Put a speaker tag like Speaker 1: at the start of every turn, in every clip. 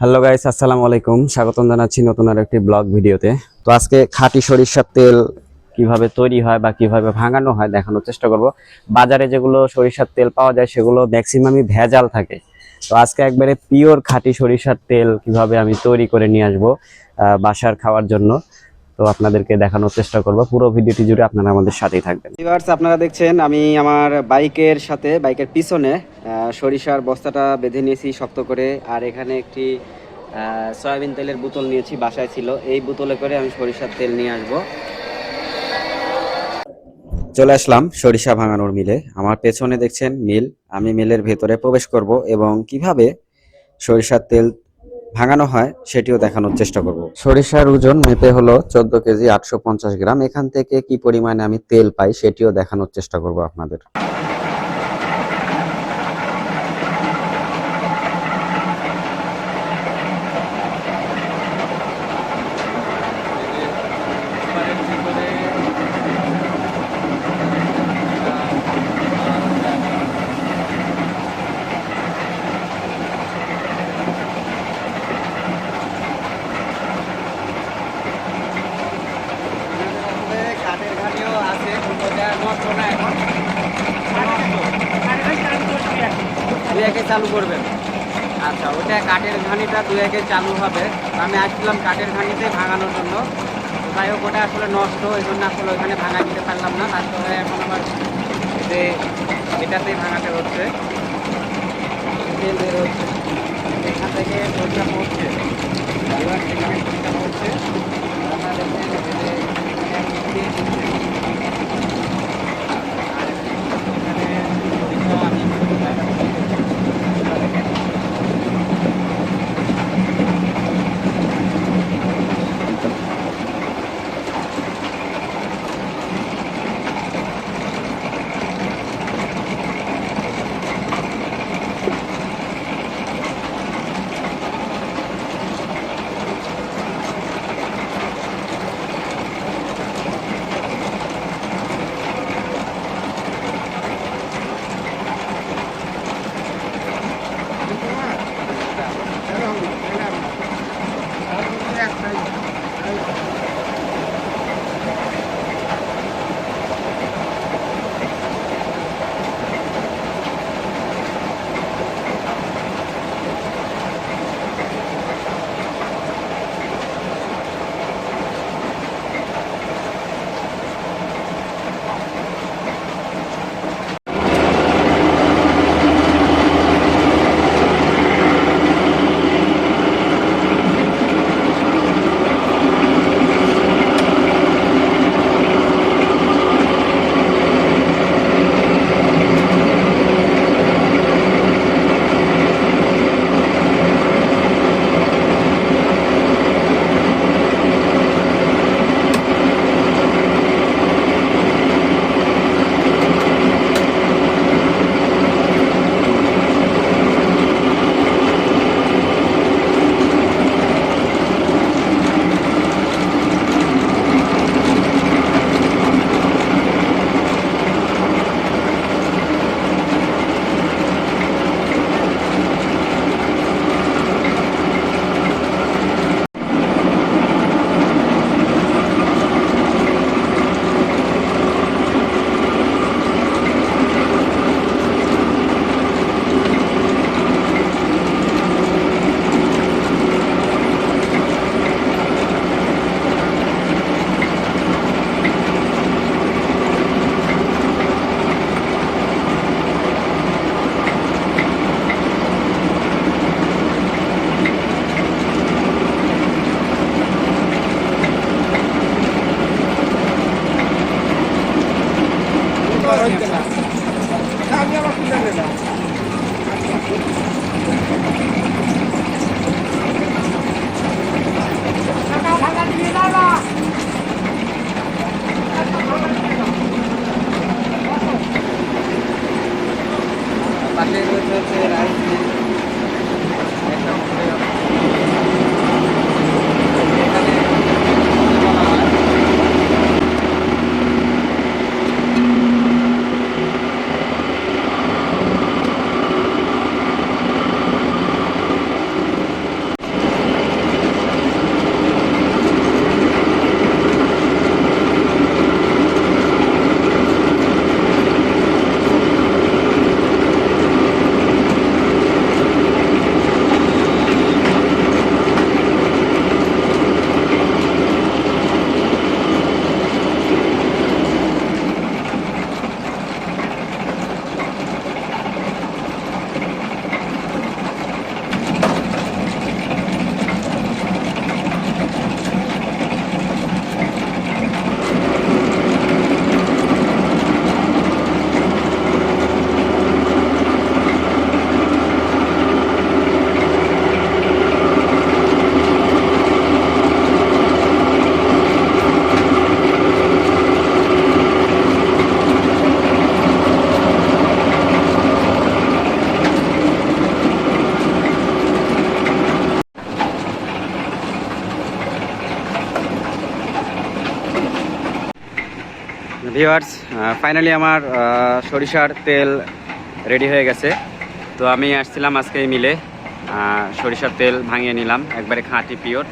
Speaker 1: Hello guys আসসালামু আলাইকুম। স্বাগতম জানাচ্ছি নতুন আর একটি ব্লগ ভিডিওতে। তো আজকে খাঁটি সরিষার তেল কীভাবে তৈরি হয় বা কীভাবে ভাঙানো হয় দেখানোর চেষ্টা করব। বাজারে যেগুলো সরিষার তেল পাওয়া যায় সেগুলো ম্যাক্সিমামই ভেজাল থাকে। তো আজকে একবারে পিওর খাঁটি সরিষার তেল কীভাবে আমি তৈরি করে নিয়ে আসব বাসার খাওয়ার জন্য। তো আপনাদেরকে দেখানোর চেষ্টা করব। পুরো ভিডিওটি জুড়ে আপনারা আমাদের সাথেই থাকবেন। ভিউয়ার্স, আপনারা দেখছেন, আমি আমার বাইকের সাথে, বাইকের পিছনে সরিষার বস্তাটা বেঁধে নিয়েছি শক্ত করে, আর এখানে একটি সয়াবিন তেলের বোতল নিয়েছি, বাসায় ছিল। এই বোতলে করে আমি সরিষার তেল নিয়ে আসব। চলে আসলাম সরিষা ভাঙানোর মিলে। আমার পেছনে দেখছেন মিল। আমি মিলের ভেতরে প্রবেশ করব এবং কীভাবে সরিষার তেল ভাঙানো হয়, সেটিও দেখানোর চেষ্টা করব। সরিষার ওজন মেপে হলো চোদ্দ কেজি আটশো পঞ্চাশ গ্রাম। এখান থেকে কি পরিমাণে আমি তেল পাই, সেটিও দেখানোর চেষ্টা করব আপনাদের। দুই একে চালু করবেন। আচ্ছা ওটা কাঠের ঘানিটা দুই একে চালু হবে। আমি আসছিলাম কাঠের ঘানিতে ভাঙানোর জন্য। যাই হোক, ওটা আসলে নষ্ট, ওই জন্য আসলে ওইখানে ভাঙা দিতে পারলাম না। তারপরে এখন আবার যে এটাতেই ভাঙাতে হচ্ছে। হচ্ছে। এখান থেকে ভিউয়ার্স ফাইনালি আমার সরিষার তেল রেডি হয়ে গেছে। তো আমি আসছিলাম আজকে মিলে সরিষার তেল ভাঙিয়ে নিলাম, একবারে খাঁটি পিওর।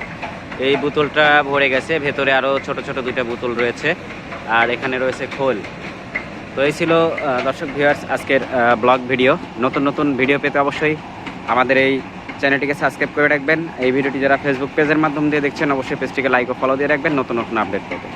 Speaker 1: এই বোতলটা ভরে গেছে, ভেতরে আরও ছোট ছোট দুইটা বোতল রয়েছে, আর এখানে রয়েছে খোল। তো এই ছিল দর্শক ভিউয়ার্স, আজকের ব্লগ ভিডিও নতুন নতুন ভিডিও পেতে অবশ্যই আমাদের এই চ্যানেলটিকে সাবস্ক্রাইব করে রাখবেন। এই ভিডিওটি যারা ফেসবুক পেজের মাধ্যম দিয়ে দেখছেন, অবশ্যই পেজটিকে লাইক ও ফলো দিয়ে রাখবেন। নতুন নতুন আপডেট পেতে।